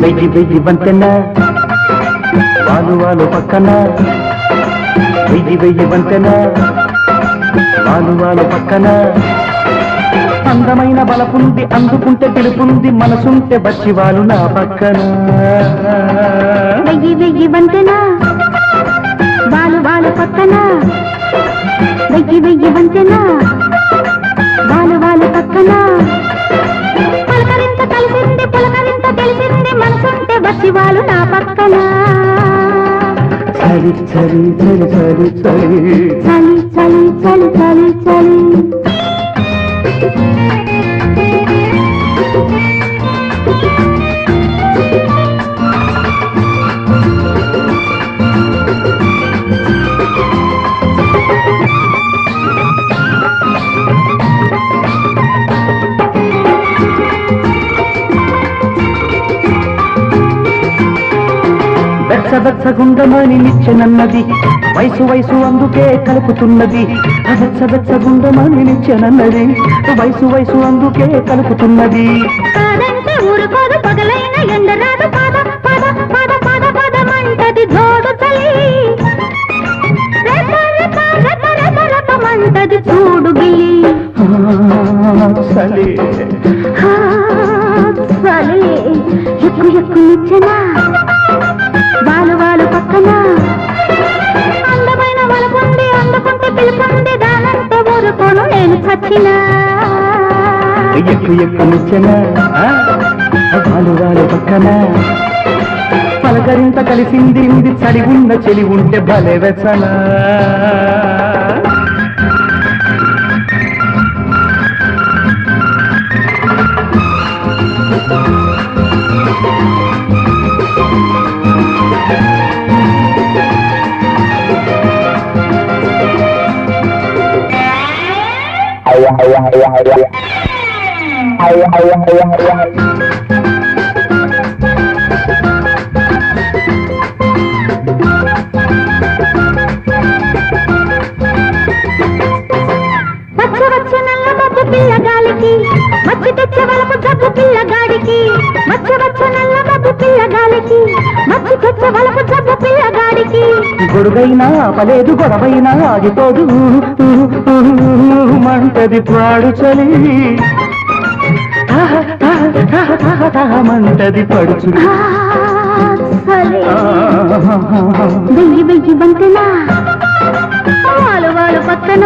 వెయ్యి వెయ్యి వంతెన వాలు వాలు పక్కన. వెయ్యి వెయ్యి వంతెన వాలు వాలు పక్కన. అందమైన బలపుంది అందుకుంటే తెలుపుంది మనసుంటే బచ్చి వాళ్ళు నా పక్కన. వెయ్యి వెయ్యి వంతెన వాలు వాలు పక్కన. వెయ్యి వెయ్యి వంతెన వాలు వాలు పక్కన. పలకరింత కలిసింది పులకరింత తెలిసింది మనసుంటే వాళ్ళు నా పక్కన. చలి చలి చలి చలి చలి. చలి చలి చలి చలి చలి. వెచ్చ వెచ్చ గుండమని నిచ్చెనన్నది. వయసు వయసు అందుకే కలుపుతున్నది. ఆ వెచ్చ వెచ్చ గుండమని నిచ్చెనన్నది. వయసు వయసు అందుకే కలుపుతున్నది. కాదంటే ఊరుకోదు పగలైన ఎండరాదు పాద పద పద పద పదమంటది జోడు చలి. రెప రెప రెప రెప రెపమంటది చూడు గిలి ఆ, చలి. హా, చలి. ఎక్కు ఎక్కు నిచ్చెన. నేను చచ్చినా ఎక్కు ఎక్కు నిచ్చెన వాళ్ళు వాలు పక్కన. పలకరింత కలిసింది చలి ఉన్న చెలి ఉంటే భలే వెచ్చనా. పిల్లగాడికి వచ్చ వచ్చ నల్ల మబ్బు పిల్లగాలికి వలపు చెట్టు గొడుగైనా ఆపలేదు గొడవైనా ఆగిపోదు. మంటది పాడు చలి మంటది పడుచు వెయ్యి వెయ్యి బంతనా వాళ్ళు వాళ్ళు పక్కన.